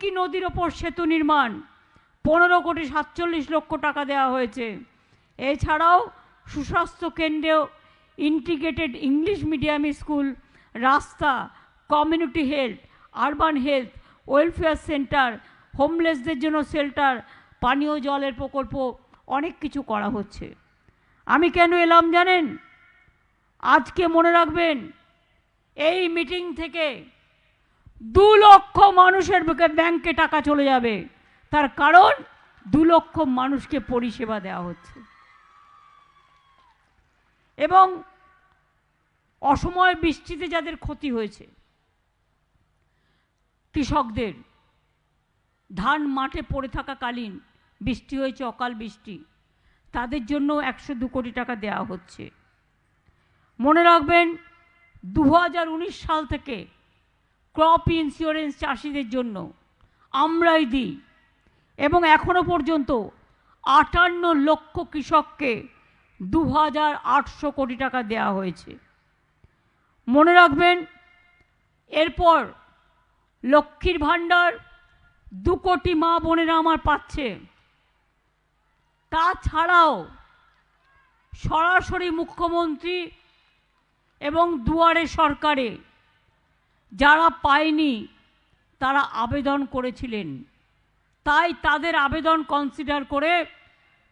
কি নদীর ওপর সেতু নির্মাণ। পনেরো কোটি সাতচল্লিশ লক্ষ টাকা দেওয়া হয়েছে। এছাড়াও সুস্বাস্থ্য কেন্দ্রেও ইন্টিগ্রেটেড ইংলিশ মিডিয়াম স্কুল, রাস্তা, community health, urban health, welfare centre, হোমলেসদের জন্য শেল্টার, পানীয় জলের প্রকল্প, অনেক কিছু করা হচ্ছে। আমি কেন এলাম জানেন? আজকে মনে রাখবেন, এই মিটিং থেকে দু লক্ষ মানুষের বুকে ব্যাংকে টাকা চলে যাবে। তার কারণ দু লক্ষ মানুষকে পরিষেবা দেওয়া হচ্ছে। এবং অসময় বৃষ্টিতে যাদের ক্ষতি হয়েছে, কৃষকদের, ধান মাঠে পড়ে থাকাকালীন বৃষ্টি হয়েছে, অকাল বৃষ্টি, তাদের জন্য একশো দু কোটি টাকা দেওয়া হচ্ছে। মনে রাখবেন, দু হাজার উনিশ সাল থেকে ক্রপ ইন্স্যুরেন্স চাষিদের জন্য আমরাই দিই। এবং এখনও পর্যন্ত আটান্ন লক্ষ কৃষককে দু হাজার আটশো কোটি টাকা দেওয়া হয়েছে। মনে রাখবেন, এরপর লক্ষ্মীর ভাণ্ডার দু কোটি মা বোনেরা আমার পাচ্ছে। তাছাড়াও সরাসরি মুখ্যমন্ত্রী এবং দুয়ারে সরকারে যারা পায়নি, তারা আবেদন করেছিলেন। তাই তাদের আবেদন কনসিডার করে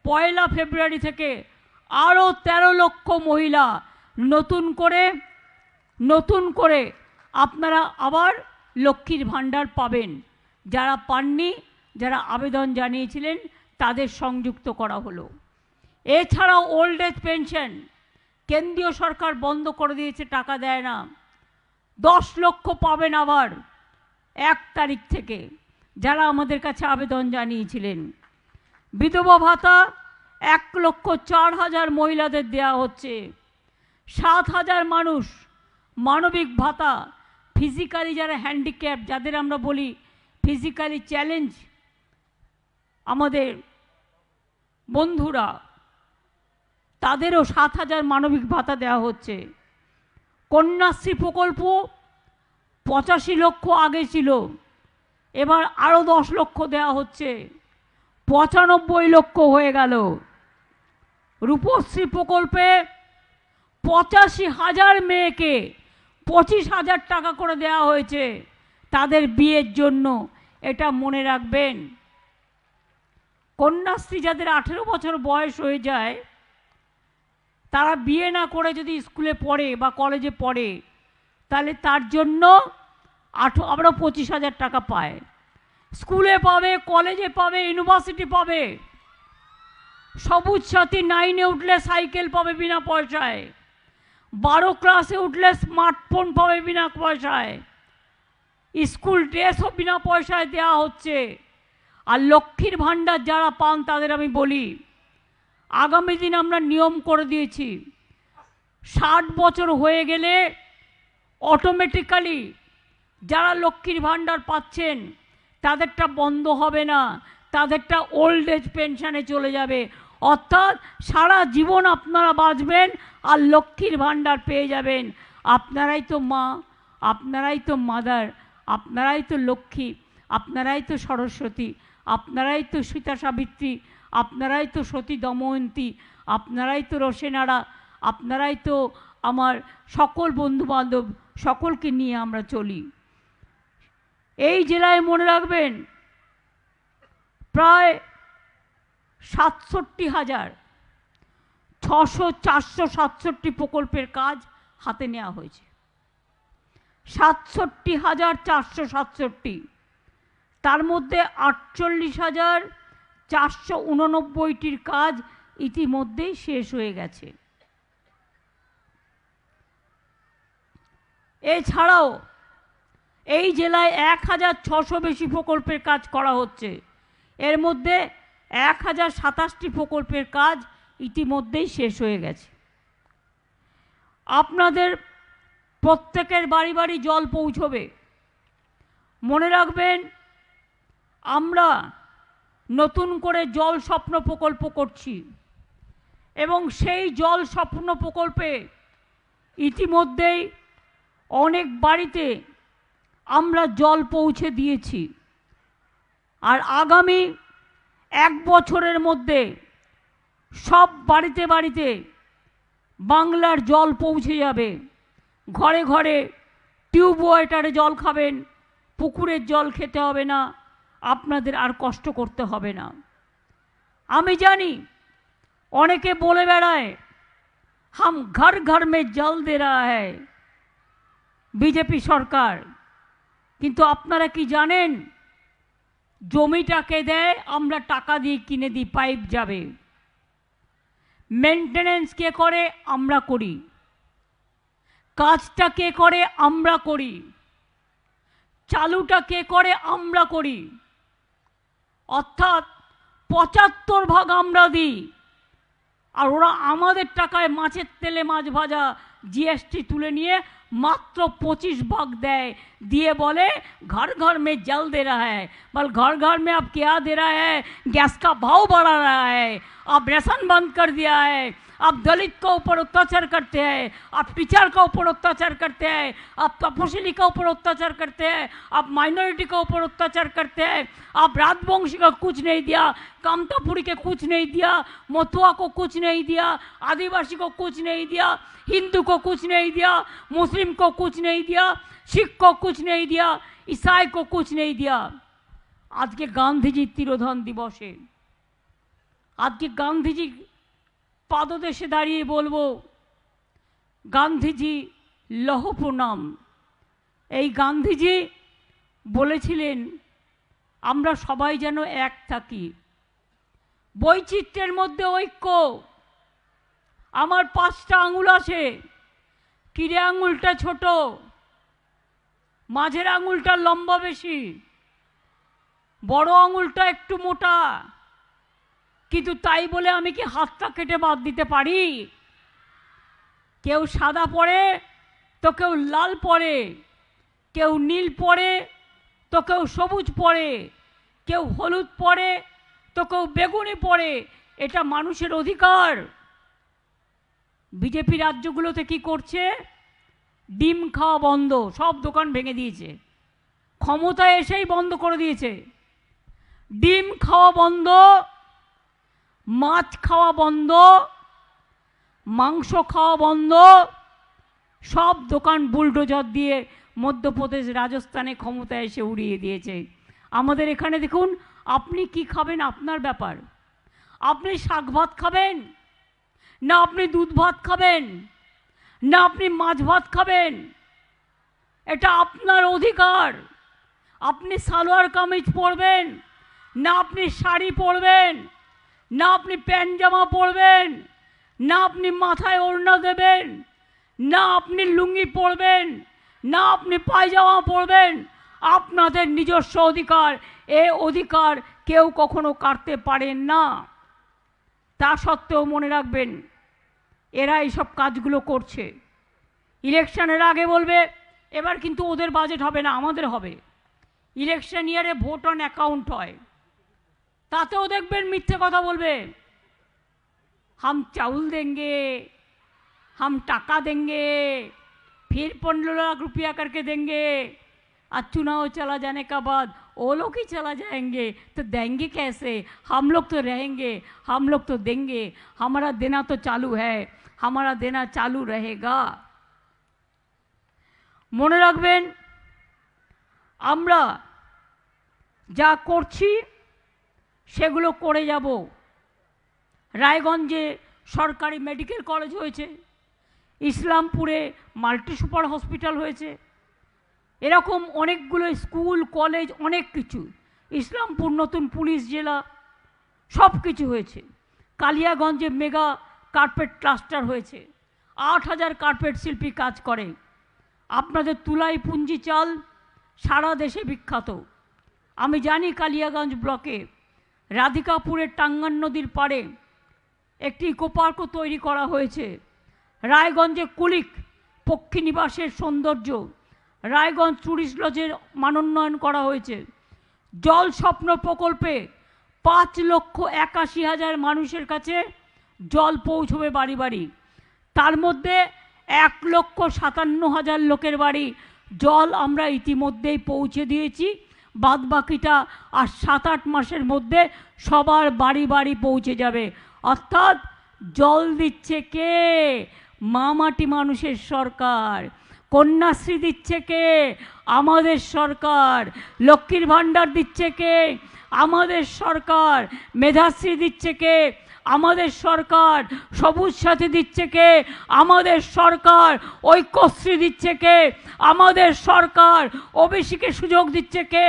পয়লা ফেব্রুয়ারি থেকে আরও ১৩ লক্ষ মহিলা নতুন করে নতুন করে আপনারা আবার লক্ষ্মীর ভাণ্ডার পাবেন। যারা পাননি, যারা আবেদন জানিয়েছিলেন, তাদের সংযুক্ত করা হলো। এছাড়াও ওল্ড এজ পেনশন কেন্দ্রীয় সরকার বন্ধ করে দিয়েছে, টাকা দেয় না। দশ লক্ষ পাবেন আবার এক তারিখ থেকে যারা আমাদের কাছে আবেদন জানিয়েছিলেন। বিধবা ভাতা এক লক্ষ চার হাজার মহিলাদের দেয়া হচ্ছে। সাত হাজার মানুষ মানবিক ভাতা ফিজিক্যালি যারা হ্যান্ডিক্যাপ যাদের আমরা বলি ফিজিক্যালি চ্যালেঞ্জ আমাদের বন্ধুরা, তাদেরও সাত হাজার মানবিক ভাতা দেওয়া হচ্ছে। কন্যাশ্রী প্রকল্প পঁচাশি লক্ষ আগে ছিল। এবার আরও দশ লক্ষ দেওয়া হচ্ছে। পঁচানব্বই লক্ষ হয়ে গেল। রূপশ্রী প্রকল্পে পঁচাশি হাজার মেয়েকে পঁচিশ হাজার টাকা করে দেওয়া হয়েছে তাদের বিয়ের জন্য। এটা মনে রাখবেন। কন্যাশ্রী যাদের আঠেরো বছর বয়স হয়ে যায় তারা বিয়ে না করে যদি স্কুলে পড়ে বা কলেজে পড়ে, তাহলে তার জন্য আঠো আমরা পঁচিশ হাজার টাকা পায়। স্কুলে পাবে, কলেজে পাবে, ইউনিভার্সিটি পাবে। সবুজ সাথী নাইনে উঠলে সাইকেল পাবে বিনা পয়সায়। বারো ক্লাসে উঠলে স্মার্টফোন পাবে বিনা পয়সায়। স্কুল ড্রেসও বিনা পয়সায় দেওয়া হচ্ছে। আর লক্ষ্মীর ভাণ্ডার যারা পান তাদের আমি বলি আগামী দিন আমরা নিয়ম করে দিয়েছি। ষাট বছর হয়ে গেলে অটোমেটিক্যালি যারা লক্ষ্মীর ভাণ্ডার পাচ্ছেন, তাদেরটা বন্ধ হবে না, তাদেরটা ওল্ড এজ পেনশনে চলে যাবে। অর্থাৎ সারা জীবন আপনারা বাঁচবেন আর লক্ষ্মীর ভাণ্ডার পেয়ে যাবেন। আপনারাই তো মা, আপনারাই তো মাদার, আপনারাই তো লক্ষ্মী, আপনারাই তো সরস্বতী, আপনারাই তো সীতা সাবিত্রী আপনারাই তো সতী দময়ন্তী, আপনারাই তো রসেনারা আপনারাই তো আমার সকল বন্ধুবান্ধব সকলকে নিয়ে আমরা চলি। এই জেলায় মনে রাখবেন, প্রায় সাতষট্টি হাজার ছশো, চারশো, সাতষট্টি প্রকল্পের কাজ হাতে নেওয়া হয়েছে। সাতষট্টি হাজার চারশো সাতষট্টি, তার মধ্যে আটচল্লিশ হাজার চারশো উননব্বইটির কাজ ইতিমধ্যেই শেষ হয়ে গেছে। এছাড়াও এই জেলায় এক হাজার ছশো বেশি প্রকল্পের কাজ করা হচ্ছে। এর মধ্যে এক হাজার সাতাশটি প্রকল্পের কাজ ইতিমধ্যেই শেষ হয়ে গেছে। আপনাদের প্রত্যেকের বাড়ি বাড়ি জল পৌঁছবে। মনে রাখবেন, আমরা নতুন করে জল স্বপ্ন প্রকল্প করছি। এবং সেই জল স্বপ্ন প্রকল্পে ইতিমধ্যেই অনেক বাড়িতে আমরা জল পৌঁছে দিয়েছি। আর আগামী এক বছরের মধ্যে সব বাড়িতে বাড়িতে বাংলার জল পৌঁছে যাবে। ঘরে ঘরে টিউব ওয়াটারে জল খাবেন, পুকুরের জল খেতে হবে না। আপনাদের আর কষ্ট করতে হবে না। আমি জানি অনেকে বলে বেড়ায়, হাম ঘর ঘর মে জল দে বিজেপি সরকার। কিন্তু আপনারা কি জানেন, জমিটাকে দেয় আমরা টাকা দিয়ে কিনে দিই, পাইপ যাবে। মেনটেনেন্স কে করে? আমরা করি। কাজটা কে করে? আমরা করি। চালুটা কে করে? আমরা করি। অর্থাৎ পঁচাত্তর ভাগ আমরা দিই আর ওরা আমাদের টাকায় মাছের তেলে মাছ ভাজা জিএসটি তুলে নিয়ে মাত্র পঁচিশ ভাগ দেয় দিয়ে বলে घर घर में जल दे रहा है बल घर घर में अब क्या दे रहा है गैस का भाव बढ़ा रहा है अब राशन बंद कर दिया है आप दलित के ऊपर अत्याचार करते हैं, आप टीचर के ऊपर अत्याचार करते हैं, आप तपस्ली के ऊपर अत्याचार करते हैं, आप माइनॉरिटी के ऊपर अत्याचार करते हैं, आप राजवंशी का कुछ नहीं दिया, कामतापुरी के कुछ नहीं दिया मथुआ को कुछ नहीं दिया, आदिवासी को कुछ नहीं दिया, हिंदू को कुछ नहीं दिया, मुस्लिम को कुछ नहीं दिया, सिख को कुछ नहीं दिया, ईसाई को कुछ नहीं दिया। आज के गांधी जी तिरोधन दिवस है। आज के गांधी जी পাদদেশে দাঁড়িয়ে বলব, গান্ধীজি, লহ প্রণাম। এই গান্ধীজি বলেছিলেন, আমরা সবাই যেন এক থাকি। বৈচিত্র্যের মধ্যে ঐক্য। আমার পাঁচটা আঙুল আছে। কিরে আঙুলটা ছোট, মাঝের আঙুলটা লম্বা বেশি, বড় আঙুলটা একটু মোটা। কিন্তু তাই বলে আমি কি হাতটা কেটে বাদ দিতে পারি? কেউ সাদা পরে, তো কেউ লাল পরে, কেউ নীল পরে, তো কেউ সবুজ পরে, কেউ হলুদ পরে, তো কেউ বেগুনি পরে, এটা মানুষের অধিকার। বিজেপি রাজ্যগুলোতে কি করছে? ডিম খাওয়া বন্ধ, সব দোকান ভেঙে দিয়েছে। ক্ষমতায় এসেই বন্ধ করে দিয়েছে। ডিম খাওয়া বন্ধ মাছ খাওয়া বন্ধ, মাংস খাওয়া বন্ধ, সব দোকান বুলডোজার দিয়ে মধ্যপ্রদেশ, রাজস্থানে ক্ষমতায় এসে উড়িয়ে দিয়েছে। আমাদের এখানে দেখুন, আপনি কি খাবেন আপনার ব্যাপার? আপনি শাক ভাত খাবেন? না আপনি দুধ ভাত খাবেন? না আপনি মাছ ভাত খাবেন? এটা আপনার অধিকার। আপনি সালোয়ার কামিজ পরবেন, না আপনি শাড়ি পরবেন। না আপনি প্যান্ট জামা পরবেন, না আপনি মাথায় ওড়না দেবেন, না আপনি লুঙ্গি পরবেন, না আপনি পায়জামা পরবেন, আপনাদের নিজস্ব অধিকার, এ অধিকার কেউ কখনো কাটতে পারেন না। তা সত্ত্বেও মনে রাখবেন, এরা এইসব কাজগুলো করছে। ইলেকশনের আগে বলবে, এবার কিন্তু ওদের বাজেট হবে না, আমাদের হবে। ইলেকশন ইয়ারে ভোট অন অ্যাকাউন্ট হয়। তাতেও देखें মিথ্যে कथा बोल हम चावल देंगे हम टाका देंगे फिर पंद्रह लाख रुपया करके देंगे आज चुनाव चला जाने का बाद वो लोग ही चला जाएँगे तो देंगे कैसे हम लोग तो रहेंगे हम लोग तो देंगे हमारा देना तो चालू है हमारा देना चालू रहेगा মনে रखबें जा যা সেগুলো করে যাব। রায়গঞ্জে সরকারি মেডিকেল কলেজ হয়েছে, ইসলামপুরে মাল্টি সুপার হসপিটাল হয়েছে, এরকম অনেকগুলো স্কুল, কলেজ, অনেক কিছু। ইসলামপুর নতুন পুলিশ জেলা, সব কিছু হয়েছে। কালিয়াগঞ্জে মেগা কার্পেট ক্লাস্টার হয়েছে, আট হাজার কার্পেট শিল্পী কাজ করে। আপনাদের তুলাই পুঞ্জি চাল সারা দেশে বিখ্যাত। আমি জানি কালিয়াগঞ্জ ব্লকে রাধিকাপুরের টাঙ্গান নদীর পাড়ে একটি ইকোপার্কও তৈরি করা হয়েছে। রায়গঞ্জে কুলিক পক্ষী নিবাসের সৌন্দর্য। রায়গঞ্জ ট্যুরিস্ট লজের মানোন্নয়ন করা হয়েছে। জল স্বপ্ন প্রকল্পে পাঁচ লক্ষ একাশি হাজার মানুষের কাছে জল পৌঁছবে বাড়ি বাড়ি। তার মধ্যে এক লক্ষ সাতান্ন হাজার লোকের বাড়ি জল আমরা ইতিমধ্যেই পৌঁছে দিয়েছি। বাদ বাকিটা আর সাত আট মাসের মধ্যে সবার বাড়ি বাড়ি পৌঁছে যাবে। অর্থাৎ জল দিচ্ছে কে? মামাটি মানুষের সরকার। কন্যাশ্রী দিচ্ছে কে? আমাদের সরকার। লক্ষ্মীর ভাণ্ডার দিচ্ছে কে? আমাদের সরকার। মেধাশ্রী দিচ্ছে কে? আমাদের সরকার সবুজ সাথী দিচ্ছে কে? আমাদের সরকার ঐক্যশ্রী দিচ্ছে কে? আমাদের সরকার ওবিসিকে সুযোগ দিচ্ছে কে?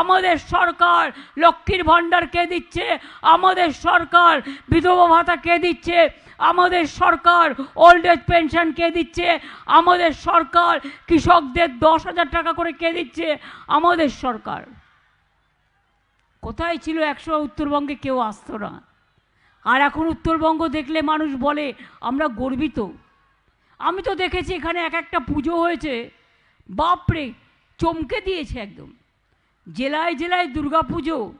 আমাদের সরকার লক্ষ্মীর ভাণ্ডার কে দিচ্ছে? আমাদের সরকার বিধবা ভাতা কে দিচ্ছে? আমাদের সরকার ওল্ড এজ পেনশন কে দিচ্ছে? আমাদের সরকার কৃষকদের দশ হাজার টাকা করে কে দিচ্ছে? আমাদের সরকার। কোথায় ছিল একশো উত্তরবঙ্গে কেউ আসতো না। আর এখন উত্তরবঙ্গ দেখলে মানুষ বলে, আমরা গর্বিত। আমি তো দেখেছি এখানে এক একটা পুজো হয়েছে, বাপরে, চমকে দিয়েছে একদম। জেলায় জেলায় পুজো,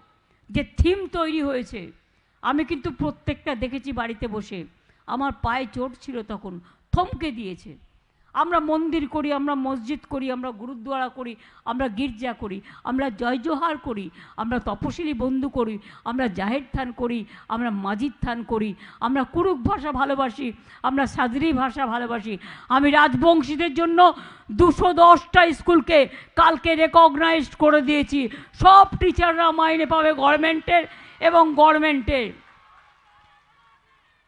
যে থিম তৈরি হয়েছে, আমি কিন্তু প্রত্যেকটা দেখেছি বাড়িতে বসে। আমার পায়ে চোট ছিল তখন, থমকে দিয়েছে। আমরা মন্দির করি, আমরা মসজিদ করি, আমরা গুরুদ্বারা করি, আমরা গির্জা করি, আমরা জয় জোহার করি, আমরা তপশিলি বন্ধু করি, আমরা জাহের থান করি, আমরা মাজিদ থান করি, আমরা কুরুক ভাষা ভালোবাসি, আমরা সাদরি ভাষা ভালোবাসি। আমি রাজবংশীদের জন্য দুশো দশটা স্কুলকে কালকে রেকগনাইজ করে দিয়েছি। সব টিচাররা মাইনে পাবে গভর্নমেন্টের এবং গভর্নমেন্টের।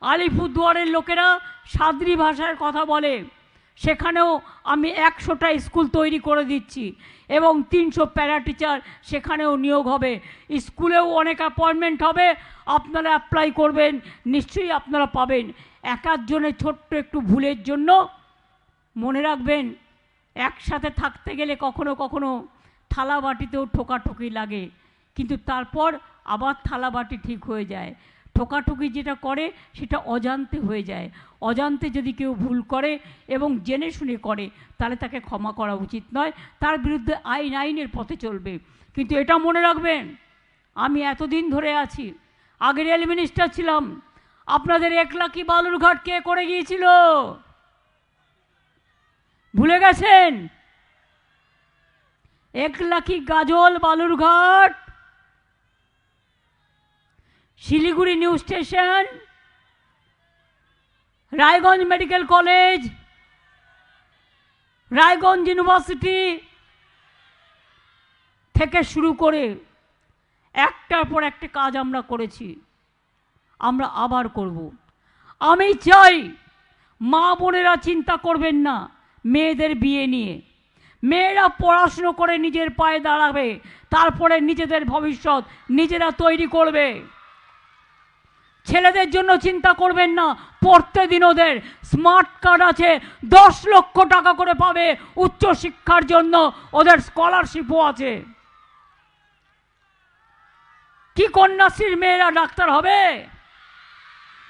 আলিপুরদুয়ারের লোকেরা সাদরি ভাষার কথা বলে। সেখানেও আমি একশোটা স্কুল তৈরি করে দিচ্ছি এবং তিনশো প্যারা টিচার সেখানেও নিয়োগ হবে। স্কুলেও অনেক অ্যাপয়েন্টমেন্ট হবে। আপনারা অ্যাপ্লাই করবেন, নিশ্চয়ই আপনারা পাবেন। এক জনের ছোট্ট একটু ভুলের জন্য মনে রাখবেন, একসাথে থাকতে গেলে কখনো কখনো থালা বাটিতেও ঠোকাঠুকি লাগে। কিন্তু তারপর আবার থালা বাটি ঠিক হয়ে যায়। ঠোকাঠুকি যেটা করে, সেটা অজান্তে হয়ে যায়। অজান্তে যদি কেউ ভুল করে এবং জেনে শুনে করে, তাহলে তাকে ক্ষমা করা উচিত নয়। তার বিরুদ্ধে আইন, আইনের পথে চলবে। কিন্তু এটা মনে রাখবেন, আমি এতদিন ধরে আছি, আগে রেল মিনিস্টার ছিলাম। আপনাদের একলাকি বালুরঘাট কে করে গিয়েছিল? ভুলে গেছেন? Eklakhi Gazole Balurghat Siliguri new station, Raiganj medical college, Raiganj university থেকে শুরু করে একটার পর একটা কাজ আমরা করেছি, আমরা আবার করব। আমি চাই মা বোনেরা চিন্তা করবেন না মেয়েদের বিয়ে নিয়ে। মেয়েরা পড়াশুনো করে নিজের পায়ে দাঁড়াবে, তারপরে নিজেদের ভবিষ্যৎ নিজেরা তৈরি করবে। ছেলেদের জন্য চিন্তা করবেন না। পড়তে দিন ওদের স্মার্ট কার্ড আছে। দশ লক্ষ টাকা করে পাবে উচ্চ শিক্ষার জন্য। ওদের স্কলারশিপও আছে। কি কন্যাশ্রীর মেয়েরা ডাক্তার হবে?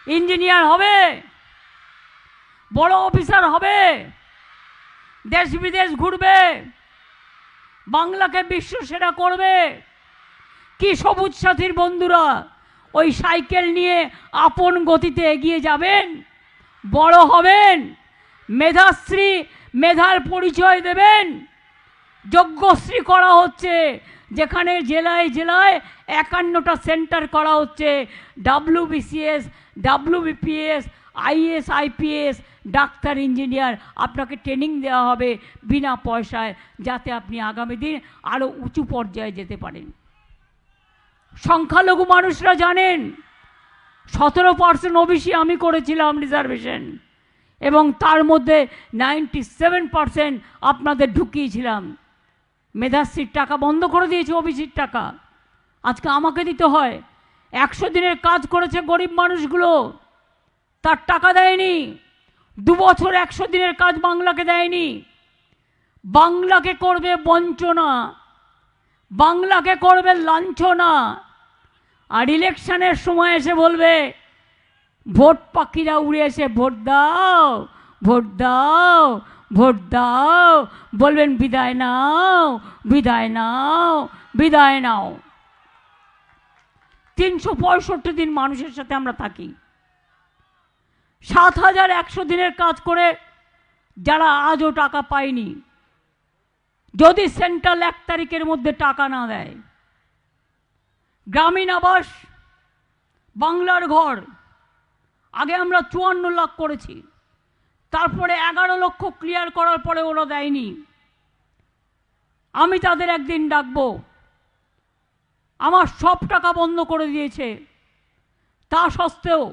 ইঞ্জিনিয়ার হবে? বড় অফিসার হবে? দেশ বিদেশ ঘুরবে? বাংলাকে বিশ্ব সেরা করবে? কি সবুজ সাথীর বন্ধুরা? ওই সাইকেল নিয়ে আপন গতিতে এগিয়ে যাবেন, বড় হবেন, মেধাশ্রী, মেধার পরিচয় দেবেন। যজ্ঞশ্রী করা হচ্ছে, যেখানে জেলায় জেলায় একান্নটা সেন্টার করা হচ্ছে W BCS W BPS IS IPS, doctor, engineer, আপনাকে ট্রেনিং দেওয়া হবে বিনা পয়সায়, যাতে আপনি আগামী দিন আরও উঁচু পর্যায়ে যেতে পারেন। সংখ্যালঘু মানুষরা জানেন, সতেরো পার্সেন্ট ওবিসি আমি করেছিলাম রিজার্ভেশন, এবং তার মধ্যে নাইনটি সেভেন পার্সেন্ট আপনাদের ঢুকিয়েছিলাম। মেধাশ্রীর টাকা বন্ধ করে দিয়েছে ওবিসির টাকা। আজকে আমাকে দিতে হয়। একশো দিনের কাজ করেছে গরিব মানুষগুলো। তার টাকা দেয়নি। দু বছর একশো দিনের কাজ বাংলাকে দেয়নি। বাংলাকে করবে বঞ্চনা। বাংলাকে করবে লাঞ্ছনা। আর ইলেকশনের সময় এসে বলবে, ভোট পাখিরা উড়ে এসে ভোট দাও ভোট দাও ভোট দাও। বলবেন, বিদায় নাও বিদায় নাও বিদায় নাও। তিনশো পঁয়ষট্টি দিন মানুষের সাথে আমরা থাকি। সাত হাজার একশো দিনের কাজ করে যারা আজও টাকা পায়নি যদি সেন্ট্রাল এক তারিখের মধ্যে টাকা না দেয়, গ্রামীণ আবাস, বাংলার ঘর, আগে আমরা চুয়ান্ন লাখ করেছি, তারপরে এগারো লক্ষ ক্লিয়ার করার পরে ওরা দেয়নি। আমি তাদের একদিন ডাকবো, আমার সব টাকা বন্ধ করে দিয়েছে, তা সত্ত্বেও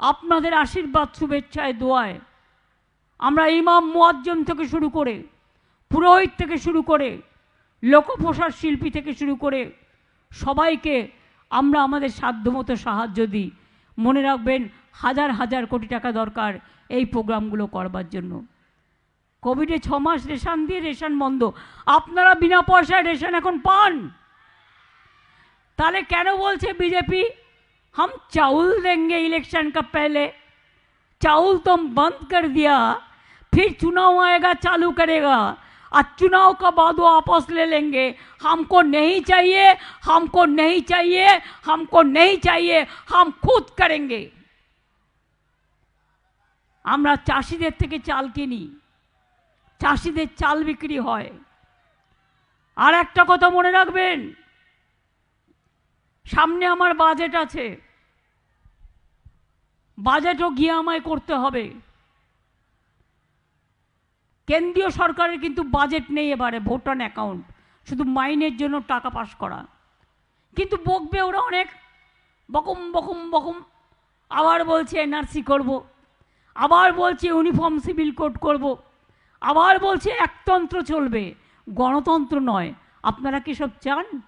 আপনাদের আশীর্বাদ, শুভেচ্ছায়, দোয়ায়, আমরা ইমাম মুয়াজ্জম থেকে শুরু করে পুরোহিত থেকে শুরু করে লোকপ্রসার শিল্পী থেকে শুরু করে সবাইকে আমরা আমাদের সাধ্যমতো সাহায্য দিই মনে রাখবেন হাজার হাজার কোটি টাকা দরকার এই প্রোগ্রামগুলো করবার জন্য কোভিডে ছ মাস রেশন দিয়ে রেশন বন্ধ আপনারা বিনা পয়সায় রেশন এখন পান তাহলে কেন বলছে বিজেপি हम चावल देंगे इलेक्शन का पहले चावल तो हम बंद कर दिया फिर चुनाव आएगा चालू करेगा और चुनाव का बाद वो वापस ले लेंगे हमको नहीं चाहिए हमको नहीं चाहिए हमको नहीं चाहिए हम खुद करेंगे আমরা চাষিদের থেকে চাল কিনি চাষিদের চাল বিক্রি হয় আর একটা কথা মনে রাখবেন সামনে আমার বাজেট আছে বাজেটও গিয়ে আমায় করতে হবে কেন্দ্রীয় সরকারের কিন্তু বাজেট নেই এবারে ভোট অন অ্যাকাউন্ট শুধু মাইনের জন্য টাকা পাস করা। কিন্তু বকবে ওরা অনেক। বকম বকম বকম। আবার বলছে এনআরসি করব। আবার বলছে ইউনিফর্ম সিভিল কোড করব। আবার বলছে একতন্ত্র চলবে। গণতন্ত্র নয়। আপনারা কি সব চান?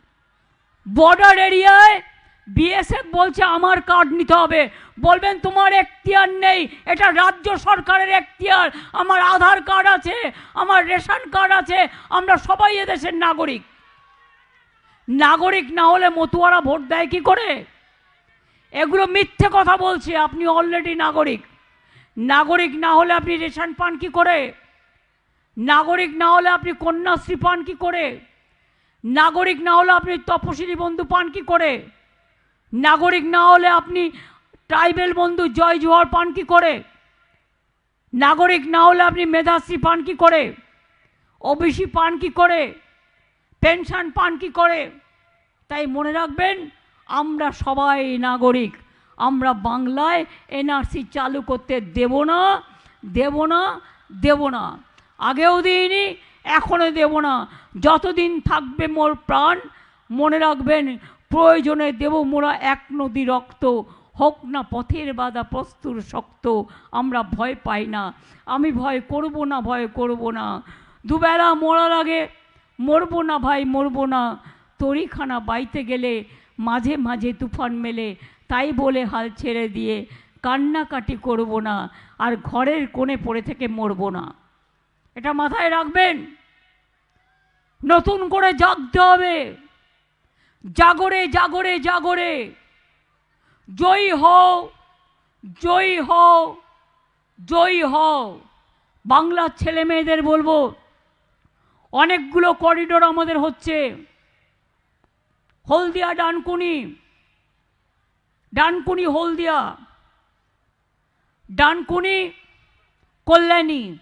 বর্ডার এরিয়ায় বিএসএফ বলছে আমার কার্ড নিতে হবে। বলবেন, তোমার এখতিয়ার নেই। এটা রাজ্য সরকারের এখতিয়ার। আমার আধার কার্ড আছে, আমার রেশন কার্ড আছে। আমরা সবাই এদেশের নাগরিক। নাগরিক না হলে মতুয়ারা ভোট দেয় কি করে? এগুলো মিথ্যে কথা বলছে, আপনি অলরেডি নাগরিক। নাগরিক না হলে আপনি রেশন পান কি করে? নাগরিক না হলে আপনি কন্যাশ্রী পান কি করে? নাগরিক না হলে আপনি তপশিলি বন্ধু পান কি করে? নাগরিক না হলে আপনি ট্রাইবেল বন্ধু জয় জোহর পান কি করে? নাগরিক না হলে আপনি মেধাশ্রী পান কি করে? ওবিসি পান কি করে? পেনশন পান কি করে? তাই মনে রাখবেন, আমরা সবাই নাগরিক। আমরা বাংলায় এনআরসি চালু করতে দেব না দেব না দেব না। আগেও দিইনি, এখনও দেব না। যতদিন থাকবে মোর প্রাণ, মনে রাখবেন প্রয়োজনে দেব মোরা এক নদী রক্ত, হোক না পথের বাধা প্রস্তুর শক্ত, আমরা ভয় পাই না। আমি ভয় করব না, ভয় করব না। দুবেলা মরার আগে মরবো না ভাই, মরবো না। তরিখানা বাইতে গেলে মাঝে মাঝে তুফান মেলে, তাই বলে হাল ছেড়ে দিয়ে কান্নাকাটি করব না, আর ঘরের কোণে পড়ে থেকে মরবো না। এটা মাথায় রাখবেন। নতুন করে জাগতে হবে। জাগরে জাগরে জাগরে। জয়ী হও জয়ী হও জয়ী হও। বাংলার ছেলে মেয়েদের বলব, অনেকগুলো করিডোর আমাদের হচ্ছে। হলদিয়া, ডানকুনি। ডানকুনি, হলদিয়া। ডানকুনি, কল্যাণী।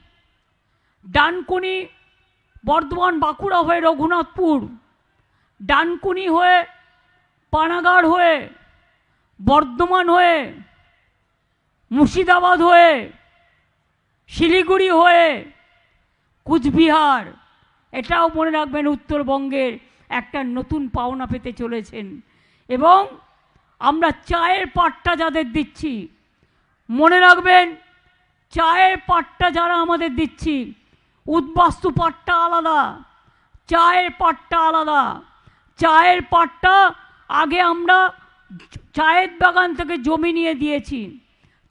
ডানকুনি, বর্ধমান, বাঁকুড়া হয়ে রঘুনাথপুর। ডানকুনি হয়ে পানাগড় হয়ে, বর্ধমান হয়ে, মুর্শিদাবাদ হয়ে, শিলিগুড়ি হয়ে, কুচবিহার। এটাও মনে রাখবেন উত্তরবঙ্গের একটা নতুন পাওনা পেতে চলেছেন। এবং আমরা চায়ের পাটটা যাদের দিচ্ছি, মনে রাখবেন চায়ের পাটটা যারা আমাদের দিচ্ছি, উদ্বাস্তু পাটটা আলাদা, চায়ের পাটটা আলাদা। চায়ের পাটটা আগে আমরা চায়ের বাগান থেকে জমি নিয়ে দিয়েছি।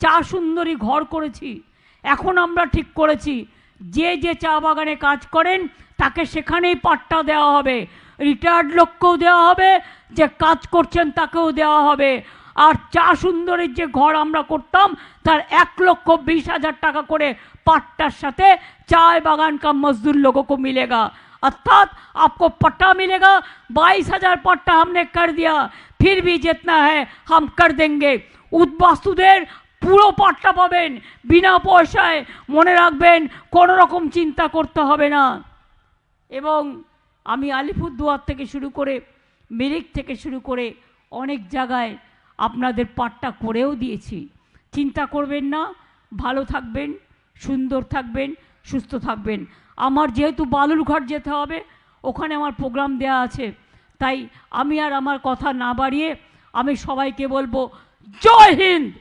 চা সুন্দরী ঘর করেছি। এখন আমরা ঠিক করেছি। যে যে চা বাগানে কাজ করেন, তাকে সেখানেই পাট্টা দেওয়া হবে। রিটায়ার্ড লোককেও দেওয়া হবে, যে কাজ করছেন তাকেও দেওয়া হবে। আর চা সুন্দরীর যে ঘর আমরা করতাম, তার এক লক্ষ বিশ হাজার টাকা করে পাট্টার সাথে চায় বাগান কাম মজদুর লোককেও মিলেগা। अर्थात आपको पट्टा मिलेगा बाईस हजार पट्टा हमने कर दिया फिर भी जितना है हम कर देंगे উদ্বাস্তুদের পুরো পাট্টা পাবেন বিনা পয়সায় মনে রাখবেন কোনো রকম চিন্তা করতে হবে না এবং আমি আলিপুরদুয়ার থেকে শুরু করে মিরিক থেকে শুরু করে অনেক জায়গায় আপনাদের পাঠটা করেও দিয়েছি চিন্তা করবেন না ভালো থাকবেন সুন্দর থাকবেন সুস্থ থাকবেন। আমার যেহেতু বালুরঘাট যেতে হবে, ওখানে আমার প্রোগ্রাম দেয়া আছে। তাই আমি আর আমার কথা না বাড়িয়ে আমি সবাইকে বলব, জয় হিন্দ!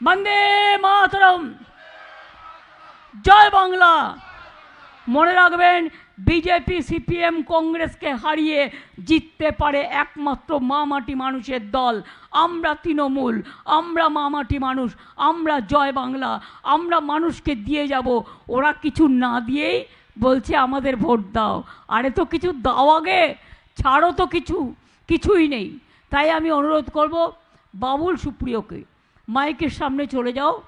বন্দে মাতরম! জয় বাংলা! মনে রাখবেন বিজেপি, সিপিএম, কংগ্রেসকে হারিয়ে জিততে পারে একমাত্র মামাটি মানুষের দল। আমরা তৃণমূল, আমরা মামাটি মানুষ, আমরা জয় বাংলা, আমরা মানুষকে দিয়ে যাব। ওরা কিছু না দিয়েই বলছে আমাদের ভোট দাও। আরে তো কিছু দাও আগে, ছাড়ো তো কিছু, কিছুই নেই। তাই আমি অনুরোধ করব, বাবুল সুপ্রিয়কে মাইকের সামনে চলে যাও।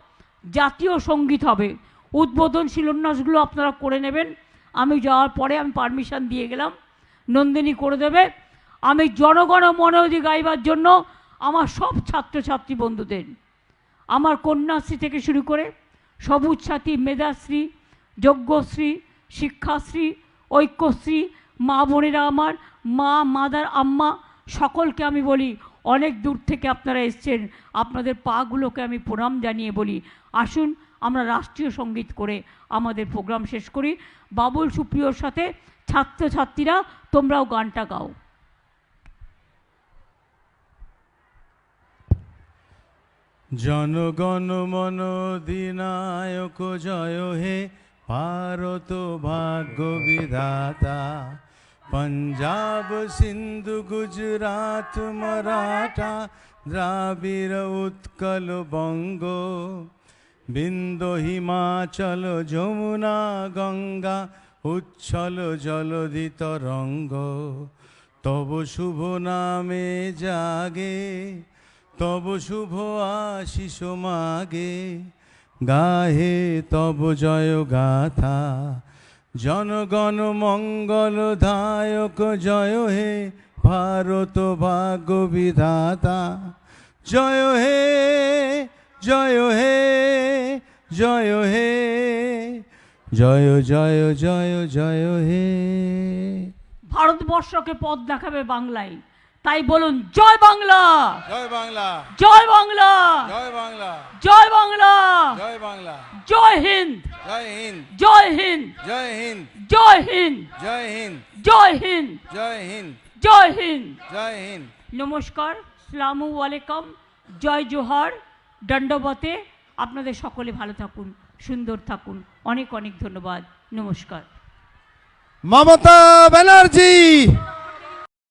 জাতীয় সংগীত হবে। উদ্বোধন শিলান্যাসগুলো আপনারা করে নেবেন। আমি যাওয়ার পরে আমি পারমিশন দিয়ে গেলাম, নন্দিনী করে দেবে। আমি জনগণ মনোজি গাইবার জন্য আমার সব ছাত্রছাত্রী বন্ধুদের, আমার কন্যাশ্রী থেকে শুরু করে সবুজ সাথী, মেধাশ্রী, যজ্ঞশ্রী, শিক্ষাশ্রী, ঐক্যশ্রী, মা বোনেরা আমার, মা, মাদার, আম্মা, সকলকে আমি বলি, অনেক দূর থেকে আপনারা এসছেন, আপনাদের পাগুলোকে আমি প্রণাম জানিয়ে বলি। আসুন আমরা রাষ্ট্রীয় সংগীত করে আমাদের প্রোগ্রাম শেষ করি। বাবুল সুপ্রিয়র সাথে ছাত্রছাত্রীরা, তোমরাও গানটা গাও। জনগণ মন দিনায়ক জয় হে ভারত ভাগ্য বিধাতা। পঞ্জাব, সিন্ধু, গুজরাট, মারাঠা, দ্রাবিড়, উৎকল বঙ্গ। বিন্দ হিমাচল, যমুনা, গঙ্গা, উচ্ছল জলধি তরঙ্গ তব শুভ নামে জাগে, তব শুভ আশিস মাগে। গাহে তব জয় গাথা, জনগণ মঙ্গল ধায়ক জয় হে ভারত ভাগ্য বিধাতা। জয় হে জয় হে জয় হে জয় জয় জয় জয় হে ভারতবর্ষকে পথ দেখাবে বাংলায় তাই বলুন জয় বাংলা জয় বাংলা জয় বাংলা জয় বাংলা জয় বাংলা জয় বাংলা জয় হিন্দ জয় হিন্দ জয় হিন্দ জয় হিন্দ জয় হিন্দ জয় হিন্দ জয় হিন্দ জয় হিন্দ জয় হিন্দ জয় হিন্দ নমস্কার সালামু আলাইকুম জয় জোহার দণ্ডবতে আপনাদের সকলে ভালো থাকুন সুন্দর থাকুন। অনেক অনেক ধন্যবাদ। নমস্কার। মমতা ব্যানার্জি!